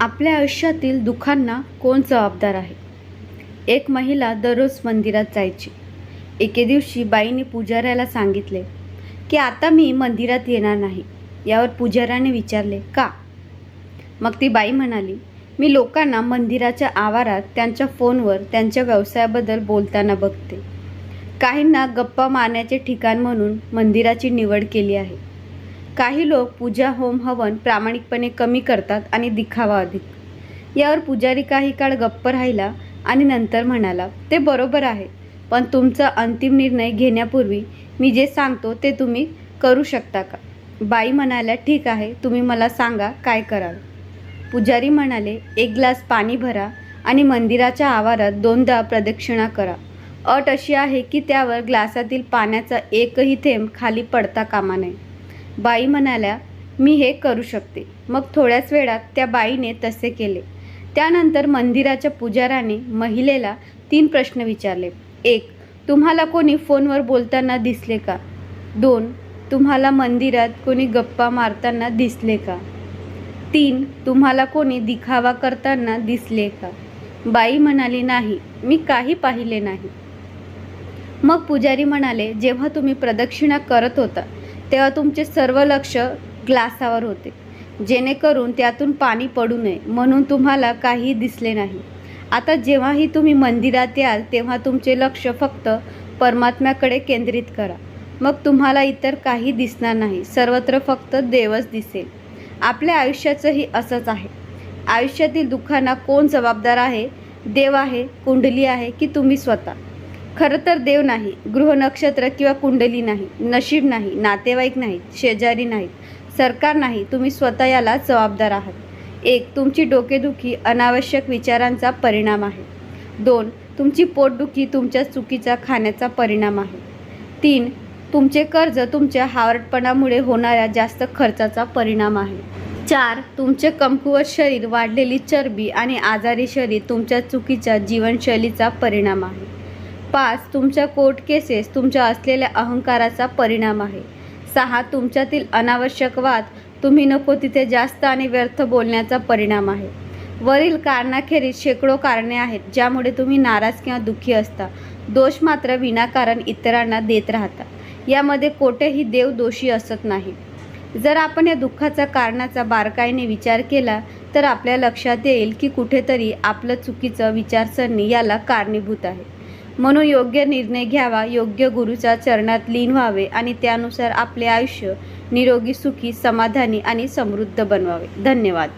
आपल्या आयुष्यातील दुःखांना कोण जबाबदार आहे? एक महिला दररोज मंदिरात जायची. एके दिवशी बाईने पुजाऱ्याला सांगितले की आता मी मंदिरात येणार नाही. यावर पुजाऱ्याने विचारले का? मग ती बाई म्हणाली मी लोकांना मंदिराच्या आवारात त्यांच्या फोनवर त्यांच्या व्यवसायाबद्दल बोलताना बघते. काहींना गप्पा मारण्याचे ठिकाण म्हणून मंदिराची निवड केली आहे. काही लोक पूजा होम हवन प्रामाणिकपणे कमी करतात आणि दिखावा अधिक. यावर पुजारी काही काळ गप्प राहिला आणि नंतर म्हणाला ते बरोबर आहे पण तुमचा अंतिम निर्णय घेण्यापूर्वी मी जे सांगतो ते तुम्ही करू शकता का? बाई म्हणाल्या ठीक आहे तुम्ही मला सांगा काय कराल. पुजारी म्हणाले एक ग्लास पाणी भरा आणि मंदिराच्या आवारात दोनदा प्रदक्षिणा करा. अट अशी आहे की त्यावर ग्लासातील पाण्याचा एकही थेंब खाली पडता कामा नये. बाई म्हणाल्या मी हे करू शकते. मग थोड्याच वेळात त्या बाईने तसे केले. त्यानंतर मंदिराच्या पुजाराने महिलेला तीन प्रश्न विचारले. एक तुम्हाला कोणी फोनवर बोलताना दिसले का? दोन तुम्हाला मंदिरात कोणी गप्पा मारताना दिसले का? तीन तुम्हाला कोणी दिखावा करताना दिसले का? बाई म्हणाली नाही मी काही पाहिले नाही. मग पुजारी म्हणाले जेव्हा तुम्ही प्रदक्षिणा करत होता तेव्हा तुमचे सर्व लक्ष ग्लासावर होते. जेणेकरून त्यातून पाणी पडू नये म्हणून तुम्हाला काही दिसले नाही. आता जेव्हाही तुम्ही मंदिरात याल तेव्हा तुमचे लक्ष फक्त परमात्म्याकडे केंद्रित करा. मग तुम्हाला इतर काही दिसणार नाही सर्वत्र फक्त देवच दिसेल. आपल्या आयुष्याचंही असंच आहे. आयुष्यातील दुःखांना कोण जबाबदार आहे? देव आहे कुंडली आहे की तुम्ही स्वतः? खरं तर देव नाही गृह नक्षत्र किंवा कुंडली नाही नशीब नाही नातेवाईक नाहीत शेजारी नाहीत सरकार नाही तुम्ही स्वतः याला जबाबदार आहात. एक तुमची डोकेदुखी अनावश्यक विचारांचा परिणाम आहे. दोन तुमची पोटदुखी तुमच्या चुकीचा खाण्याचा परिणाम आहे. तीन तुमचे कर्ज तुमच्या हावरटपणामुळे होणाऱ्या जास्त खर्चाचा परिणाम आहे. चार तुमचे कमकुवत शरीर वाढलेली चरबी आणि आजारी शरीर तुमच्या चुकीच्या जीवनशैलीचा परिणाम आहे. पाच तुमच्या कोर्ट केसेस तुमच्या असलेल्या अहंकाराचा परिणाम आहे. सहा तुमच्यातील अनावश्यक वाद तुम्ही नको तिथे जास्त आणि व्यर्थ बोलण्याचा परिणाम आहे. वरील कारणाखेरीज शेकडो कारणे आहेत ज्यामुळे तुम्ही नाराज किंवा दुःखी असता. दोष मात्र विनाकारण इतरांना देत राहता. यामध्ये कोठेही देव दोषी असत नाही. जर आपण या दुःखाचा कारणाचा बारकाईने विचार केला तर आपल्या लक्षात येईल की कुठेतरी आपलं चुकीचं विचारसरणी याला कारणीभूत आहे. म्हणून योग्य निर्णय घ्यावा योग्य गुरुच्या चरणात लीन व्हावे आणि त्यानुसार आपले आयुष्य निरोगी सुखी समाधानी आणि समृद्ध बनवावे. धन्यवाद.